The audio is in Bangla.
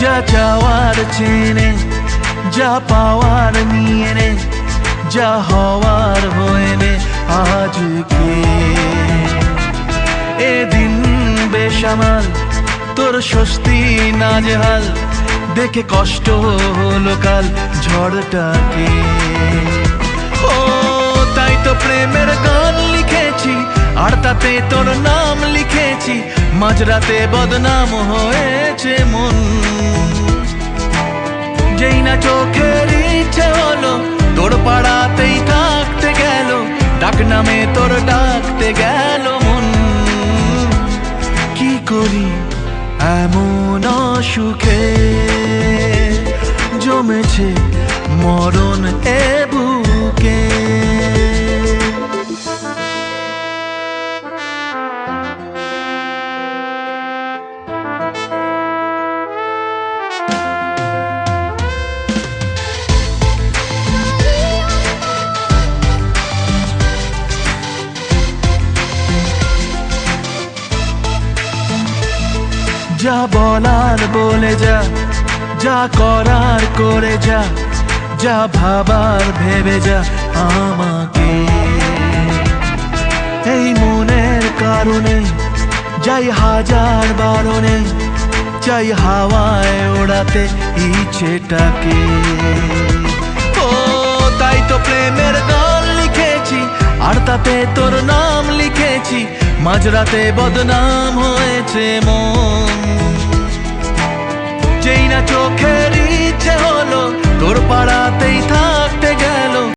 চাওয়ার চেনে যা পাওয়ার নিয়ে যা হওয়ার হয়ে নে আজকে এদিন বেসামাল তোর স্বস্তি নাজেহাল দেখে কষ্ট হলো কাল ঝড়টাকে। ও, তাই তো প্রেমের গান লিখেছি, আর তাতে তোর নাম লিখেছি, মাঝরাতে বদনাম হয়েছে মন। না চোখের ইচ্ছে হলো, তোর পাড়াতেই থাকতে গেল, ডাক নামে তোর ডাকতে গেল মন। কি করি এমন সুখে জমেছে মরণ এ যা বলার বলে যা যা করার করে যা যা ভাবার ভেবে যা আমাকে। এই মনের কারণে যাই হাজার বারণে চাই হাওয়ায় ওড়াতে ইচ্ছেটাকে। ও, তাই তো প্রেমের গান লিখেছি, আর তাতে তোর নাম লিখেছি, মাঝরাতে বদনাম হয়েছে মন।